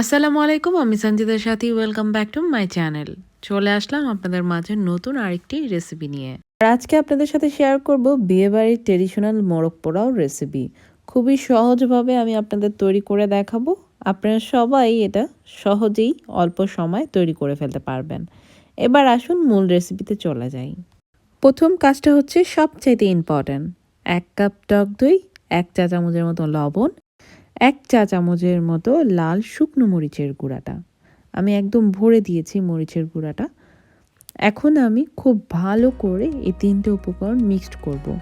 আসসালামু আলাইকুম, আমি সঞ্জিতার সাথী। Welcome back to my channel চলে আসলাম আপনাদের মাঝে নতুন আরেকটি রেসিপি নিয়ে। আর আজকে আপনাদের সাথে শেয়ার করব বিয়েবাড়ির ট্রেডিশনাল মোরগ পোড়াও রেসিপি খুবই সহজভাবে আমি আপনাদের তৈরি করে দেখাবো। আপনারা সবাই এটা সহজেই অল্প সময় তৈরি করে ফেলতে পারবেন। এবার আসুন মূল রেসিপিতে চলে যাই। প্রথম কাজটা হচ্ছে সবচাইতে ইম্পর্ট্যান্ট এক কাপ টক দই, এক চা চামচের মতো লবণ এক চা চামচের মতো লাল শুকনো মরিচের গুঁড়াটা। আমি একদম ভরে দিয়েছি মরিচের গুঁড়াটা। এখন আমি খুব ভালো করে এই তিনটে উপকরণ মিক্সড করব।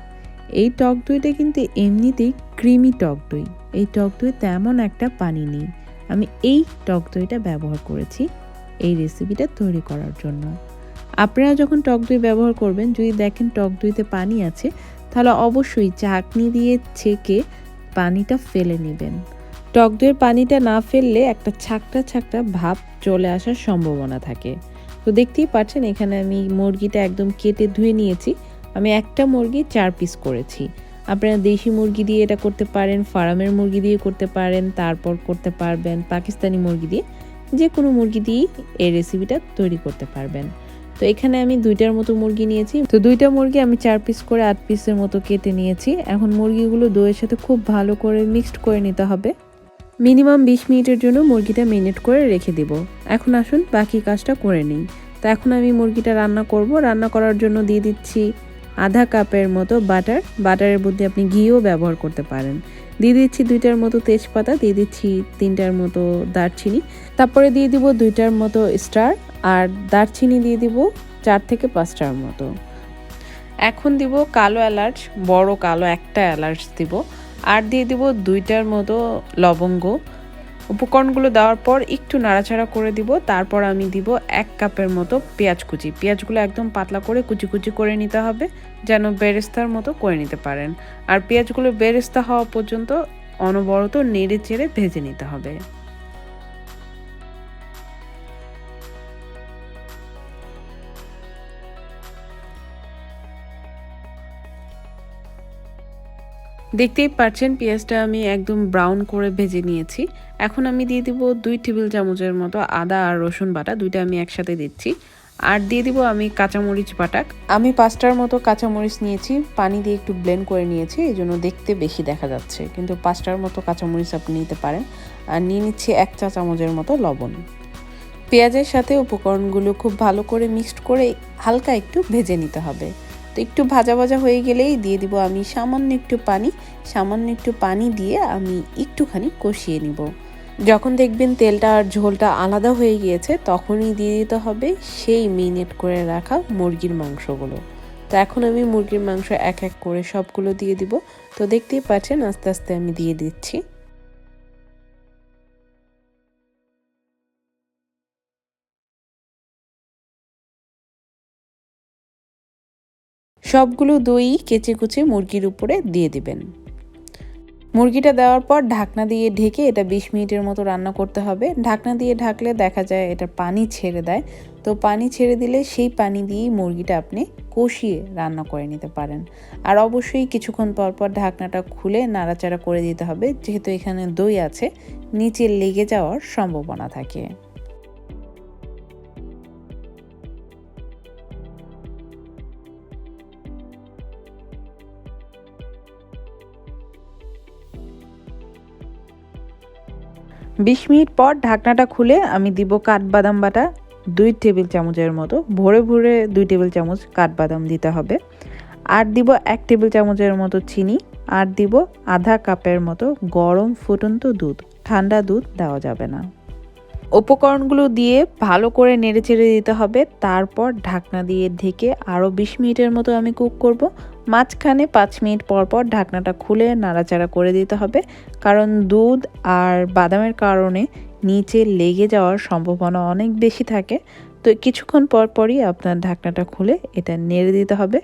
এই টক দইটা কিন্তু এমনিতেই ক্রিমি টক দই। এই টক দই তেমন একটা পানি নেই। আমি এই টক দইটা ব্যবহার করেছি এই রেসিপিটা তৈরি করার জন্য। আপনারা যখন টক দই ব্যবহার করবেন, যদি দেখেন টক দইতে পানি আছে, তাহলে অবশ্যই চাটনি দিয়ে ছেঁকে পানিটা ফেলে নেবেন। টক দইয়ের পানিটা না ফেললে একটা ছাকটা ছাকটা ভাব চলে আসার সম্ভাবনা থাকে। তো দেখতেই পাচ্ছেন, এখানে আমি মুরগিটা একদম কেটে ধুয়ে নিয়েছি। আমি একটা মুরগি চার পিস করেছি। আপনারা দেশি মুরগি দিয়ে এটা করতে পারেন, ফার্মের মুরগি দিয়ে করতে পারেন, তারপর করতে পারবেন পাকিস্তানি মুরগি দিয়ে। যে কোনো মুরগি দিয়েই এই রেসিপিটা তৈরি করতে পারবেন। তো এখানে আমি দুইটার মতো মুরগি নিয়েছি। তো দুইটা মুরগি আমি চার পিস করে আট পিসের মতো কেটে নিয়েছি। এখন মুরগিগুলো দইয়ের সাথে খুব ভালো করে মিক্সড করে নিতে হবে। মিনিমাম বিশ মিনিটের জন্য মুরগিটা মিনিট করে রেখে দিব। এখন আসুন বাকি কাজটা করে নিই। তো এখন আমি মুরগিটা রান্না করব। রান্না করার জন্য দিয়ে দিচ্ছি আধা কাপের মতো বাটার বাটারের মধ্যে আপনি ঘিও ব্যবহার করতে পারেন। দিয়ে দিচ্ছি দুইটার মতো তেজপাতা, দিয়ে দিচ্ছি তিনটার মতো দারচিনি। তারপরে দিয়ে দিব দুইটার মতো স্টার আর দারচিনি দিয়ে দিব চার থেকে পাঁচটার মতো। এখন দিব কালো এলাচ, বড় কালো একটা এলাচ দিব। আর দিয়ে দিব দুইটার মতো লবঙ্গ উপকরণগুলো দেওয়ার পর একটু নাড়াচাড়া করে দিব, তারপর আমি দিব এক কাপের মতো পেঁয়াজ কুচি। পেঁয়াজগুলো একদম পাতলা করে কুচি কুচি করে নিতে হবে, যেন বেরেস্তার মতো করে নিতে পারেন। আর পেঁয়াজগুলো বেরেস্তা হওয়া পর্যন্ত অনবরত নেড়ে চেড়ে ভেজে নিতে হবে। দেখতেই পাচ্ছেন পেঁয়াজটা আমি একদম ব্রাউন করে ভেজে নিয়েছি। এখন আমি দিয়ে দিব দুই টেবিল চামচের মতো আদা আর রসুন বাটা, দুইটা আমি একসাথে দিচ্ছি। আর দিয়ে দিব আমি কাঁচামরিচ বাটা। আমি পাঁচটার মতো কাঁচামরিচ নিয়েছি, পানি দিয়ে একটু ব্লেন্ড করে নিয়েছি, এই জন্য দেখতে বেশি দেখা যাচ্ছে। কিন্তু পাঁচটার মতো কাঁচামরিচ আপনি নিতে পারেন। আর নিয়ে নিচ্ছি এক চা চামচের মতো লবণ। পেঁয়াজের সাথে উপকরণগুলো খুব ভালো করে মিক্সড করে হালকা একটু ভেজে নিতে হবে। তো একটু ভাজা ভাজা হয়ে গেলেই দিয়ে দিব আমি সামান্য একটু পানি। সামান্য একটু পানি দিয়ে আমি একটুখানি কষিয়ে নিব। যখন দেখবেন তেলটা আর ঝোলটা আলাদা হয়ে গিয়েছে, তখনই দিয়ে দিতে হবে সেই মিনিট করে রাখা মুরগির মাংসগুলো। তো এখন আমি মুরগির মাংস এক এক করে সবগুলো দিয়ে দিব। তো দেখতেই পাচ্ছেন আস্তে আস্তে আমি দিয়ে দিচ্ছি। সবগুলো দই কেচে কুচে মুরগির উপরে দিয়ে দিবেন। মুরগিটা দেওয়ার পর ঢাকনা দিয়ে ঢেকে এটা বিশ মিনিটের মতো রান্না করতে হবে। ঢাকনা দিয়ে ঢাকলে দেখা যায় এটা পানি ছেড়ে দেয়। তো পানি ছেড়ে দিলে সেই পানি দিয়েই মুরগিটা আপনি কষিয়ে রান্না করে নিতে পারেন। আর অবশ্যই কিছুক্ষণ পর পর ঢাকনাটা খুলে নাড়াচাড়া করে দিতে হবে। যেহেতু এখানে দই আছে, নিচে লেগে যাওয়ার সম্ভাবনা থাকে। বিশ মিনিট পর ঢাকনাটা খুলে আমি দিব কাঠবাদাম বাটা দুই টেবিল চামচের মতো। ভরে ভরে দুই টেবিল চামচ কাঠবাদাম দিতে হবে। আর দিব এক টেবিল চামচের মতো চিনি। আর দিব আধা কাপের মতো গরম ফুটন্ত দুধ। ঠান্ডা দুধ দেওয়া যাবে না। উপকরণগুলো দিয়ে ভালো করে নেড়ে চেড়ে দিতে হবে। তারপর ঢাকনা দিয়ে ঢেকে আরও বিশ মিনিটের মতো আমি কুক করব। মাঝখানে পাঁচ মিনিট পর পর ঢাকনাটা খুলে নাড়াচাড়া করে দিতে হবে। কারণ দুধ আর বাদামের কারণে নিচে লেগে যাওয়ার সম্ভাবনা অনেক বেশি থাকে। তো কিছুক্ষণ পর পরই আপনার ঢাকনাটা খুলে এটা নেড়ে দিতে হবে।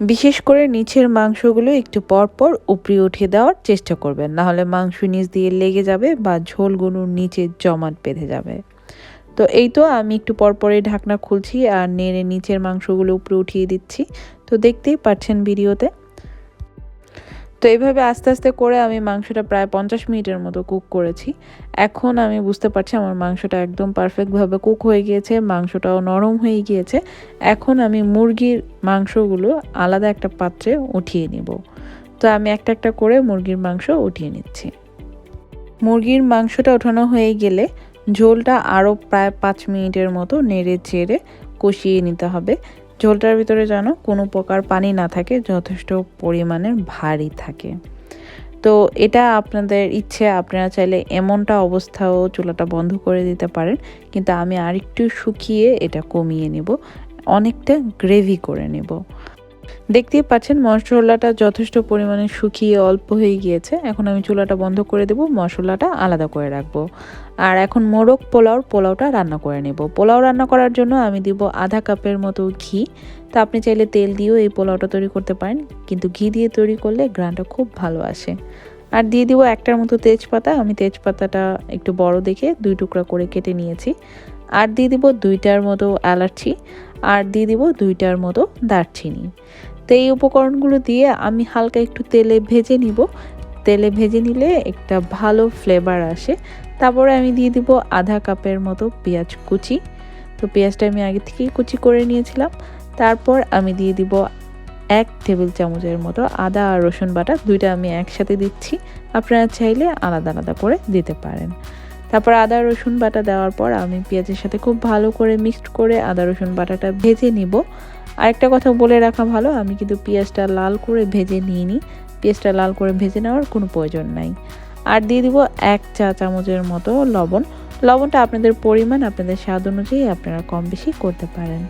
বিশেষ করে নিচের মাংসগুলো একটু পর পর উপরে উঠিয়ে দেওয়ার চেষ্টা করবেন। নাহলে মাংস নিচ দিয়ে লেগে যাবে বা ঝোলগুলোর নিচে জমাট বেঁধে যাবে। তো এই তো আমি একটু পরপরই ঢাকনা খুলছি আর নেড়ে নিচের মাংসগুলো উপরে উঠিয়ে দিচ্ছি। তো দেখতেই পাচ্ছেন ভিডিওতে। তো এইভাবে আস্তে আস্তে করে আমি মাংসটা প্রায় পঞ্চাশ মিনিটের মতো কুক করেছি। এখন আমি বুঝতে পারছি আমার মাংসটা একদম পারফেক্টভাবে কুক হয়ে গিয়েছে, মাংসটাও নরম হয়ে গিয়েছে। এখন আমি মুরগির মাংসগুলো আলাদা একটা পাত্রে উঠিয়ে নিব। তো আমি একটা একটা করে মুরগির মাংস উঠিয়ে নিচ্ছি। মুরগির মাংসটা ওঠানো হয়ে গেলে ঝোলটা আরও প্রায় পাঁচ মিনিটের মতো নেড়ে চেড়ে কষিয়ে নিতে হবে। ঝোলটার ভিতরে যেন কোনো প্রকার পানি না থাকে, যথেষ্ট পরিমাণের ভারী থাকে। তো এটা আপনাদের ইচ্ছে, আপনারা চাইলে এমনটা অবস্থাও চুলাটা বন্ধ করে দিতে পারেন, কিন্তু আমি আরেকটু শুকিয়ে এটা কমিয়ে নেব, অনেকটা গ্রেভি করে নেব। দেখতেই পাচ্ছেন, মশলাটা যথেষ্ট পরিমাণে শুকিয়ে অল্প হয়ে গিয়েছে। এখন আমি চুলাটা বন্ধ করে দেব, মশলাটা আলাদা করে রাখব। আর এখন মোরগ পোলাওর পোলাওটা রান্না করে নেব। পোলাও রান্না করার জন্য আমি দিব আধা কাপের মতো ঘি। তা আপনি চাইলে তেল দিয়েও এই পোলাওটা তৈরি করতে পারেন, কিন্তু ঘি দিয়ে তৈরি করলে গ্রানটা খুব ভালো আসে। আর দিয়ে দিব একটার মতো তেজপাতা। আমি তেজপাতাটা একটু বড় দেখে দুই টুকরা করে কেটে নিয়েছি। আর দিয়ে দিব দুইটার মতো এলাচি আর দিয়ে দিব দুইটার মতো দারচিনি। তো এই উপকরণগুলো দিয়ে আমি হালকা একটু তেলে ভেজে নিব। তেলে ভেজে নিলে একটা ভালো ফ্লেভার আসে। তারপরে আমি দিয়ে দিব আধা কাপের মতো পেঁয়াজ কুচি। তো পেঁয়াজটা আমি আগে থেকেই কুচি করে নিয়েছিলাম। তারপর আমি দিয়ে দিব এক টেবিল চামচের মতো আদা আর রসুন বাটা। দুইটা আমি একসাথে দিচ্ছি। আপনারা চাইলে আলাদা আলাদা করে দিতে পারেন। তারপর আদা, রসুন বাটা দেওয়ার পর আমি পেঁয়াজের সাথে খুব ভালো করে মিক্সড করে আদা, রসুন বাটাটা ভেজে নিব। আরেকটা কথা বলে রাখা ভালো, আমি কিন্তু পেঁয়াজটা লাল করে ভেজে নিয়ে নিই পেঁয়াজটা লাল করে ভেজে নেওয়ার কোনো প্রয়োজন নাই। আর দিয়ে দিব এক চা চামচের মতো লবণ। লবণটা আপনাদের পরিমাণ, আপনাদের স্বাদ অনুযায়ী আপনারা কম বেশি করতে পারেন।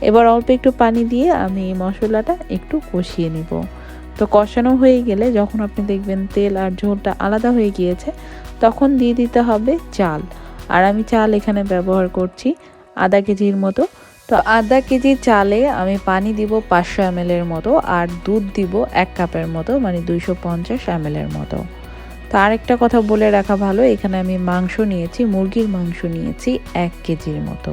এবার অল্প একটু পানি দিয়ে আমি এই মশলাটা একটু কষিয়ে নিব। তো কষানো হয়ে গেলে যখন আপনি দেখবেন তেল আর ঝোলটা আলাদা হয়ে গিয়েছে তখন দিয়ে দিতে হবে চাল। আর আমি চাল এখানে ব্যবহার করছি আধা কেজির মতো। তো আধা কেজি চালে আমি পানি দিব পাঁচশো এম এর মতো আর দুধ দিব এক কাপের মতো মানে দুইশো পঞ্চাশ এম এর মতো। তো আরেকটা কথা বলে রাখা ভালো, এখানে আমি মাংস নিয়েছি, মুরগির মাংস নিয়েছি এক কেজির মতো।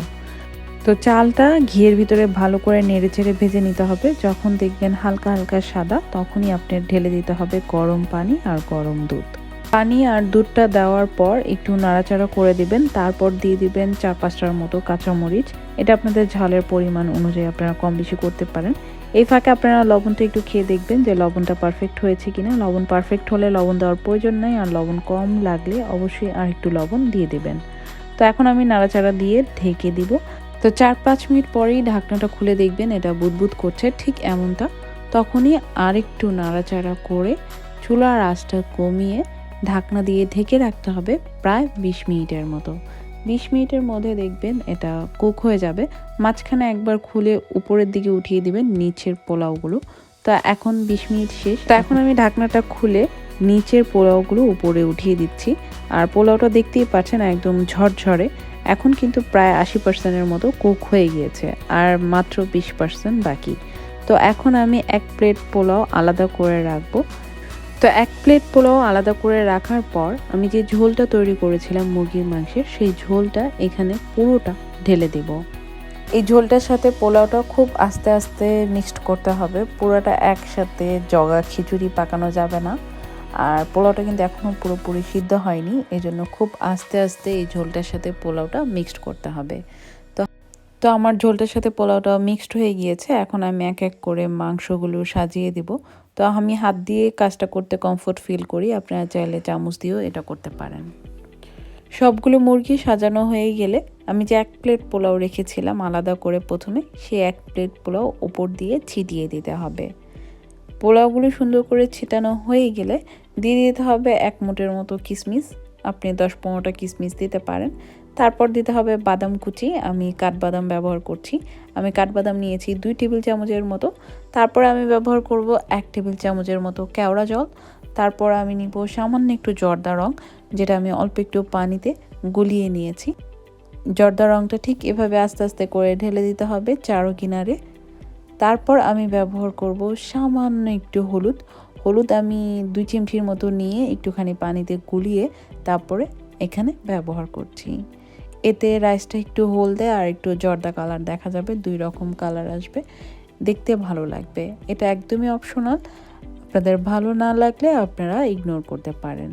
তো চালটা ঘিয়ের ভিতরে ভালো করে নেড়ে চেড়ে ভেজে নিতে হবে। যখন দেখবেন হালকা হালকা সাদা, তখনই আপনার ঢেলে দিতে হবে গরম পানি আর গরম দুধ। পানি আর দুধটা দেওয়ার পর একটু নাড়াচাড়া করে দিবেন। তারপর দিয়ে দিবেন চার পাঁচটার মতো কাঁচামরিচ। এটা আপনাদের ঝালের পরিমাণ অনুযায়ী আপনারা কম বেশি করতে পারেন। এই ফাঁকে আপনারা লবণটা একটু খেয়ে দেখবেন যে লবণটা পারফেক্ট হয়েছে কিনা। লবণ পারফেক্ট হলে লবণ দেওয়ার প্রয়োজন নাই আর লবণ কম লাগলে অবশ্যই আর একটু লবণ দিয়ে দেবেন। তো এখন আমি নাড়াচাড়া দিয়ে ঢেকে দিব। তো চার পাঁচ মিনিট পরেই ঢাকনাটা খুলে দেখবেন এটা বুদবুদ করছে ঠিক এমনটা। তখনই আরেকটু নাড়াচাড়া করে চুলার আঁচটা কমিয়ে ঢাকনা দিয়ে ঢেকে রাখতে হবে প্রায় বিশ মিনিটের মতো। বিশ মিনিটের মধ্যে দেখবেন এটা কুক হয়ে যাবে। মাঝখানে একবার খুলে উপরের দিকে উঠিয়ে দিবেন নিচের পোলাওগুলো। তো এখন বিশ মিনিট শেষ। তো এখন আমি ঢাকনাটা খুলে নিচের পোলাওগুলো উপরে উঠিয়ে দিচ্ছি। আর পোলাওটা দেখতেই পাচ্ছেন একদম ঝরঝরে। এখন কিন্তু প্রায় আশি পার্সেন্টের মতো কুক হয়ে গিয়েছে। আর মাত্র বিশ পার্সেন্ট বাকি। তো এখন আমি এক প্লেট পোলাও আলাদা করে রাখব। তো এক প্লেট পোলাও আলাদা করে রাখার পর আমি যে ঝোলটা তৈরি করেছিলাম মুরগির মাংসের, সেই ঝোলটা এখানে পুরোটা ঢেলে দিব। এই ঝোলটার সাথে পোলাওটা খুব আস্তে আস্তে মিক্সড করতে হবে। পুরোটা একসাথে জগা খিচুড়ি পাকানো যাবে না। আর পোলাওটা কিন্তু এখনও পুরোপুরি সিদ্ধ হয়নি এই জন্য খুব আস্তে আস্তে এই ঝোলটার সাথে পোলাওটা মিক্সড করতে হবে। তো তো আমার ঝোলটার সাথে পোলাওটা মিক্সড হয়ে গিয়েছে। এখন আমি এক এক করে মাংসগুলো সাজিয়ে দিব। তো আমি হাত দিয়ে কাজটা করতে কমফোর্ট ফিল করি। আপনারা চাইলে চামচ দিয়েও এটা করতে পারেন। সবগুলো মুরগি সাজানো হয়ে গেলে আমি যে এক প্লেট পোলাও রেখেছিলাম আলাদা করে প্রথমে সেই এক প্লেট পোলাও ওপর দিয়ে ছিটিয়ে দিতে হবে। পোলাওগুলো সুন্দর করে ছিটানো হয়ে গেলে দিয়ে দিতে হবে এক মুটের মতো কিশমিশ আপনি দশ পনেরোটা কিশমিশ দিতে পারেন। তারপর দিতে হবে বাদাম কুচি। আমি কাঠবাদাম ব্যবহার করছি। আমি কাঠবাদাম নিয়েছি দুই টেবিল চামচের মতো। তারপর আমি ব্যবহার করব এক টেবিল চামচের মতো কেওড়া জল। তারপর আমি নিব সামান্য একটু জর্দা রং, যেটা আমি অল্প একটু পানিতে গুলিয়ে নিয়েছি। জর্দা রংটা ঠিক এভাবে আস্তে আস্তে করে ঢেলে দিতে হবে চারো কিনারে তারপর আমি ব্যবহার করব সামান্য একটু হলুদ। হলুদ আমি দুই চিমটির মতো নিয়ে একটুখানি পানিতে গুলিয়ে তারপরে এখানে ব্যবহার করছি। এতে রাইসটা একটু হলদে আর একটু জর্দা কালার দেখা যাবে, দুই রকম কালার আসবে। দেখতে ভালো লাগবে। এটা একদমই অপশনাল আপনাদের ভালো না লাগলে আপনারা ইগনোর করতে পারেন।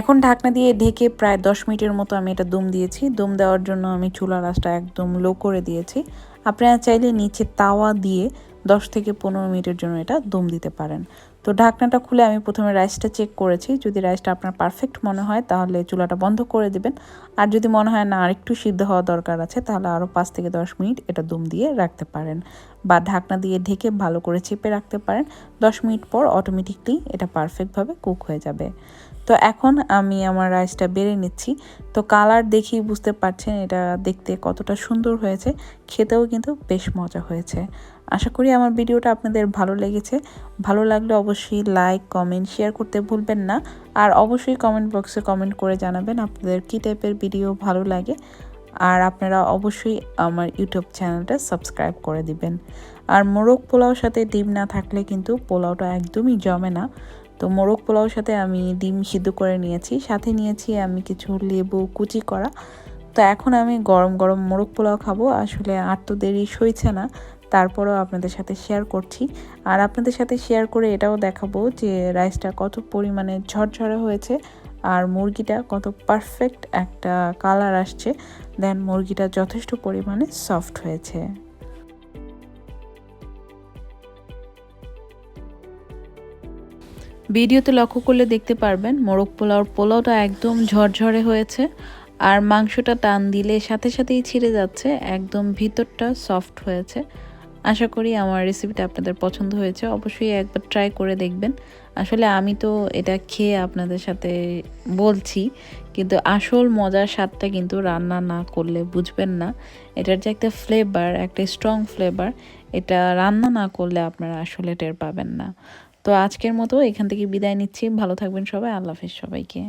এখন ঢাকনা দিয়ে ঢেকে প্রায় দশ মিনিটের মতো আমি এটা দম দিয়েছি। দম দেওয়ার জন্য আমি চুলা রাসটা একদম লো করে দিয়েছি। আপনারা চাইলে নিচে তাওয়া দিয়ে দশ থেকে পনেরো মিনিটের জন্য এটা দম দিতে পারেন। তো ঢাকনাটা খুলে আমি প্রথমে রাইসটা চেক করেছি। যদি রাইসটা আপনার পারফেক্ট মনে হয়, তাহলে চুলাটা বন্ধ করে দেবেন। আর যদি মনে হয় না, আরেকটু সিদ্ধ হওয়া দরকার আছে, তাহলে আরও পাঁচ থেকে দশ মিনিট এটা দম দিয়ে রাখতে পারেন। বা ঢাকনা দিয়ে ঢেকে ভালো করে চেপে রাখতে পারেন। দশ মিনিট পর অটোমেটিকলি এটা পারফেক্টভাবে কুক হয়ে যাবে। তো এখন আমি আমার রাইসটা বেড়ে নিচ্ছি। তো কালার দেখেই বুঝতে পারছেন এটা দেখতে কতটা সুন্দর হয়েছে, খেতেও কিন্তু বেশ মজা হয়েছে। আশা করি আমার ভিডিওটা আপনাদের ভালো লেগেছে। ভালো লাগলে অবশ্যই লাইক কমেন্ট শেয়ার করতে ভুলবেন না। আর অবশ্যই কমেন্ট বক্সে কমেন্ট করে জানাবেন আপনাদের কী টাইপের ভিডিও ভালো লাগে। আর আপনারা অবশ্যই আমার ইউটিউব চ্যানেলটা সাবস্ক্রাইব করে দিবেন। আর মোরগ পোলাওর সাথে ডিম না থাকলে কিন্তু পোলাওটা একদমই জমে না। তো মোরগ পোলাওর সাথে আমি ডিম সিদ্ধ করে নিয়েছি। সাথে নিয়েছি আমি কিছু লেবু কুচি করা। তো এখন আমি গরম গরম মোরগ পোলাও খাব। আসলে আর তো দেরি সইছে না। তারপরও আপনাদের সাথে শেয়ার করছি। আর আপনাদের সাথে শেয়ার করে এটাও দেখাবো যে রাইসটা কত পরিমাণে ঝরঝরে হয়েছে আর মুরগিটা কত পারফেক্ট একটা কালার আসছে। দেন মুরগিটা যথেষ্ট পরিমাণে সফট হয়েছে। ভিডিওতে লক্ষ্য করলে দেখতে পারবেন, মোরগ পোলাওর পোলাওটা একদম ঝরঝরে হয়েছে আর মাংসটা টান দিলে সাথে সাথেই ছিঁড়ে যাচ্ছে, একদম ভিতরটা সফট হয়েছে। আশা করি আমার রেসিপিটা আপনাদের পছন্দ হয়েছে, অবশ্যই একবার ট্রাই করে দেখবেন। আসলে আমি তো এটা খেয়ে আপনাদের সাথে বলছি, কিন্তু আসল মজার স্বাদটা কিন্তু রান্না না করলে বুঝবেন না। এটার যে একটা ফ্লেভার একটা স্ট্রং ফ্লেভার এটা রান্না না করলে আপনারা আসলে টের পাবেন না। তো আজকের মতো এখান থেকে বিদায় নিচ্ছি। ভালো থাকবেন সবাই। আল্লাহ হাফিজ সবাইকে।